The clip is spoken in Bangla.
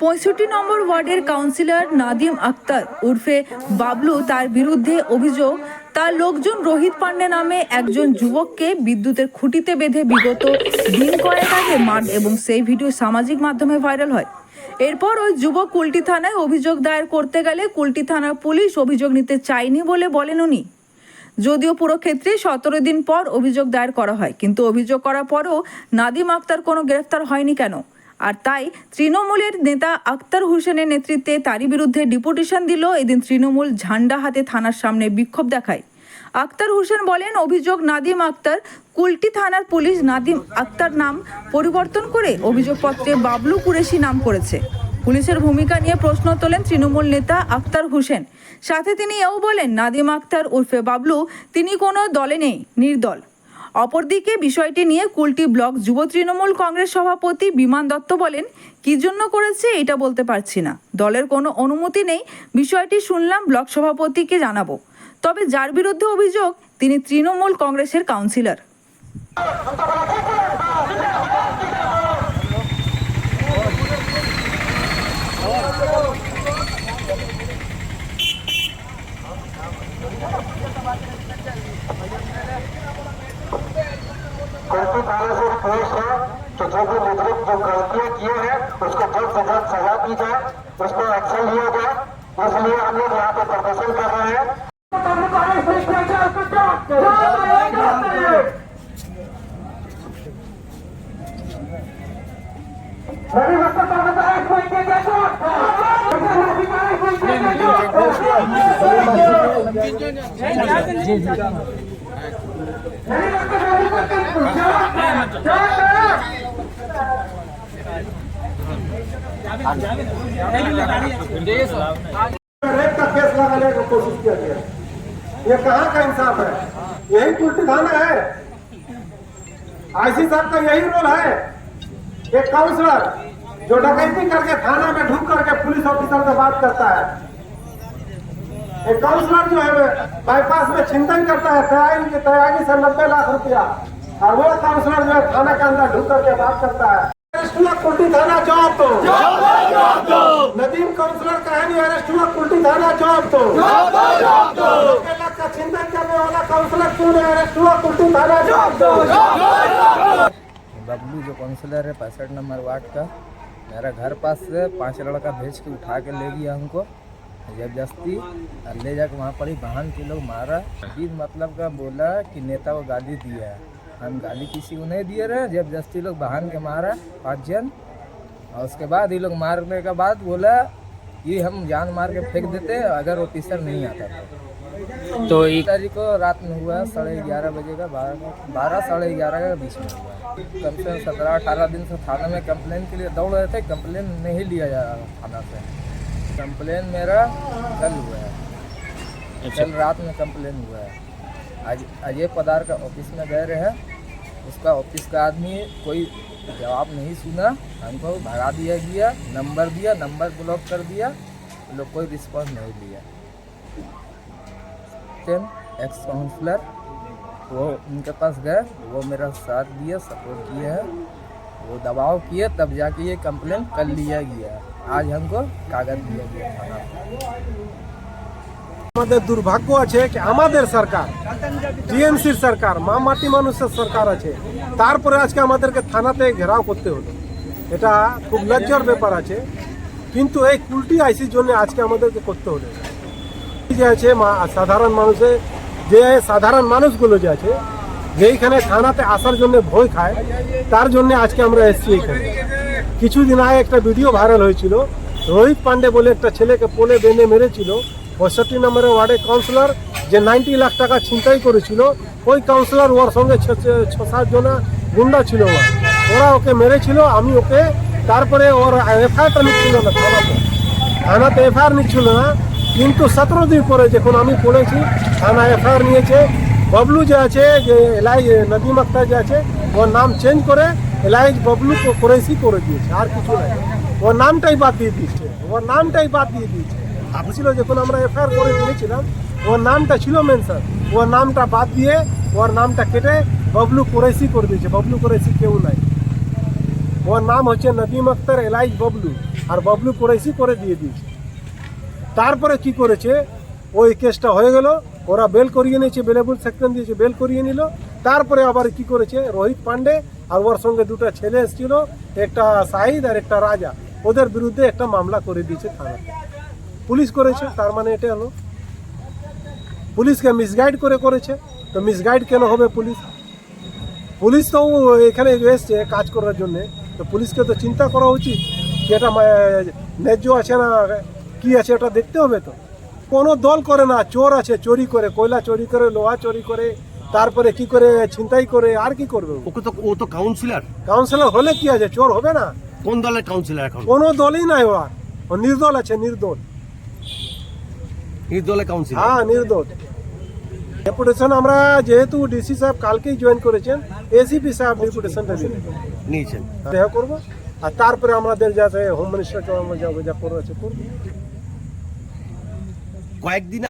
পঁয়ষট্টি নম্বর ওয়ার্ডের কাউন্সিলর নাদিম আক্তার উর্ফে বাবলু তার বিরুদ্ধে অভিযোগ, তার লোকজন রোহিত পান্ডে নামে একজন যুবককে বিদ্যুতের খুঁটিতে বেঁধে বিগত দিন কয়েক আগে মার এবং সেই ভিডিও সামাজিক মাধ্যমে ভাইরাল হয়। এরপর ওই যুবক কুলটি থানায় অভিযোগ দায়ের করতে গেলে কুলটি থানার পুলিশ অভিযোগ নিতে চায়নি বলে বলেন উনি। যদিও পুরো ক্ষেত্রে সতেরো দিন পর অভিযোগ দায়ের করা হয়, কিন্তু অভিযোগ করার পরও নাদিম আক্তার কোনো গ্রেফতার হয়নি কেন? আর তাই তৃণমূলের নেতা আক্তার হোসেনের নেতৃত্বে তারই বিরুদ্ধে ডিপুটেশন দিল এদিন তৃণমূল ঝান্ডা হাতে থানার সামনে বিক্ষোভ দেখায়। আক্তার হোসেন বলেন, অভিযোগ নাদিম আক্তার। কুলটি থানার পুলিশ নাদিম আক্তার নাম পরিবর্তন করে অভিযোগপত্রে বাবলু কুরেশি নাম করেছে। পুলিশের ভূমিকা নিয়ে প্রশ্ন তোলেন তৃণমূল নেতা আক্তার হোসেন। সাথে তিনি এও বলেন, নাদিম আক্তার উর্ফে বাবলু, তিনি কোনো দলে নেই, নির্দল। অপরদিকে বিষয়টি নিয়ে কুলটি ব্লক যুব তৃণমূল কংগ্রেস সভাপতি বিমান দত্ত বলেন, কি জন্য করেছে এটা বলতে পারছি না। দলের কোনো অনুমতি নেই। বিষয়টি শুনলাম ব্লক সভাপতিকে জানাব। তবে যার বিরুদ্ধে অভিযোগ, তিনি তৃণমূল কংগ্রেসের কাউন্সিলর। रिक्वेस्ट है कि जो भी मुजरिम जो गलतियाँ किए हैं उसको जल्द से जल्द सजा दी जाए उस पर एक्शन लिया जाए इसलिए हम लोग यहाँ पे प्रदर्शन कर रहे हैं। कोशिश किया गया ये कहाँ का इंसाफ है यही उल्टी थाना है आईसी साहब का यही रोल है एक काउंसलर जो डकैती करके थाना में ढूंढ करके पुलिस ऑफिसर से बात करता है एक काउंसलर जो है, बाईपास में चिंतन करता है तैयारी की तैयारी से नब्बे लाख रुपया, और वो काउंसलर जो है थाना के अंदर ढूंढ करके बात करता है। कुल्टी थाना जॉब तो। नदीम काउंसलर का नहीं अरेस्ट हुआ कुल्टी थाना जॉब तो। का चिंतन करने वाला काउंसलर क्यों नहीं अरेस्ट हुआ कुल्टी थाना जॉब तो। बबलू जो काउंसलर है, पैंसठ नंबर वार्ड का, मेरा घर पास से पाँच लड़का भेज के उठा के ले गया हमको। ज़बरदस्ती ले जाकर वहाँ पर ही बहन के लोग मारा। मतलब का बोला कि नेता को गाली दिया है। हम गाली किसी को नहीं दिए रहे ज़बरदस्ती लोग बहन के मारा पाँच जन और उसके बाद ये लोग मारने के बाद बोला ये हम जान मार के फेंक देते अगर ऑफिसर नहीं आता था तो एक तारीख को रात में हुआ है साढ़े ग्यारह बजे का बारह बारह साढ़े ग्यारह का बीच में हुआ। कम से कम सत्रह अठारह दिन से थाना में कंप्लेन के लिए दौड़ रहे थे कंप्लेन नहीं लिया जा रहा थाना से। कंप्लेन मेरा कल हुआ है। कल रात में कंप्लेन हुआ है। अजय पदार का ऑफ़िस में गए रहे। उसका ऑफ़िस का आदमी कोई जवाब नहीं सुना। हमको भगा दिया गया, नंबर दिया, नंबर ब्लॉक कर दिया। लोग कोई रिस्पॉन्स नहीं लिया। कैप्टन एक्स काउंसलर वो उनके पास गए। वो मेरा साथ दिया सपोर्ट किए हैं। वो दबाव किए तब जाके ये कंप्लेन कर लिया गया। आज हमको कागज़ दिया गया। थाना। আমাদের দুর্ভাগ্য আছে কি আমাদের সরকার, টিএমসির সরকার, মা মাটি মানুষের সরকার আছে। তারপরে আজকে আমাদেরকে থানাতে ঘেরাও করতে হলো। এটা খুব লজ্জার ব্যাপার আছে। কিন্তু এই কুলটি আইসির জন্য আজকে আমাদেরকে করতে হলো। যে আছে সাধারণ মানুষের যে সাধারণ মানুষগুলো যে আছে, যে এইখানে থানাতে আসার জন্য ভয় খায়, তার জন্য আজকে আমরা এসেছি এখানে। কিছুদিন আগে একটা ভিডিও ভাইরাল হয়েছিল। রোহিত পান্ডে বলে একটা ছেলেকে পোলে বেঁধে মেরেছিল। পঁয়ষট্টি নম্বরের ওয়ার্ডের কাউন্সিলর যে নাইনটি লাখ টাকা ছিনতাই করেছিল, ওই কাউন্সিলর ওর সঙ্গে ছ ছ- ছ সাত জনা গুন্ডা ছিল ওর। ওরা ওকে মেরেছিল, আমি ওকে, তারপরে ওর এফআইআরটা নিচ্ছিল না, থানাতে। থানাতে এফআইআর নিচ্ছিল না, কিন্তু সতেরো দিন পরে যখন আমি পড়েছি, থানা এফআইআর নিয়েছে। ববলু যে আছে, যে এলাই নদীম আক্তার যে আছে, ওর নাম চেঞ্জ করে এলাই ববলু করেছি করে দিয়েছে, আর কিছু নাই। ওর নামটাই বাদ দিয়ে দিয়েছে, ওর নামটাই বাদ দিয়ে দিয়েছে। ছিল যখন আমরা এফআইআর করে দিয়েছিলাম, ওর নামটা ছিল মেনশন ওর নামটা বাদ দিয়ে ওর নামটা কেটে ববলু কুরেশি করে দিয়েছে। ববলু কুরেশি কেউ নাই। ওর নাম হচ্ছে নদীম আক্তার এলাইজ ববলু, আর বাবলু কুরাইশি করে দিয়ে দিয়েছে। তারপরে কি করেছে? ওই কেসটা হয়ে গেল। ওরা বেল করিয়ে নিয়েছে, বেলেবুল সেকশন দিয়েছে, বেল করিয়ে নিল। তারপরে আবার কি করেছে? রোহিত পান্ডে আর ওর সঙ্গে দুটো ছেলে এসেছিল, একটা সাহিদ আর একটা রাজা। ওদের বিরুদ্ধে একটা মামলা করে দিয়েছে থানাতে। পুলিশ করেছে তার মানে এটা হলো। পুলিশকে মিসগাইড করে করেছে তো মিসগাইড কেন হবে পুলিশ? পুলিশ তো এখানে এসছে কাজ করার জন্য তো পুলিশকে তো চিন্তা করা উচিত যে এটা ন্যায্য আছে না কি আছে ওটা দেখতে হবে তো। কোনো দল করে না চোর আছে চোরি করে কয়লা চুরি করে লোহা চোরি করে তারপরে কি করে ছিনতাই করে আর কি করবে? ওকে তো ও তো কাউন্সিলর কাউন্সিলর হলে কি আছে? চোর হবে না। কোন দলের কাউন্সিলর এখন? কোনো দলই নাই ওর ও নির্দল আছে নির্দল। হ্যাঁ নির্দল। ডেপুটেশন আমরা যেহেতু ডিসি সাহেব কালকেই জয়েন করেছেন এসিপি সাহেব ডেপুটেশনটা নিয়েছেন। দেখা করব। আর তারপরে আমাদের যাতে হোম মিনিস্টারকে আমরা যাব যা করব আছে করব। কয়েকদিন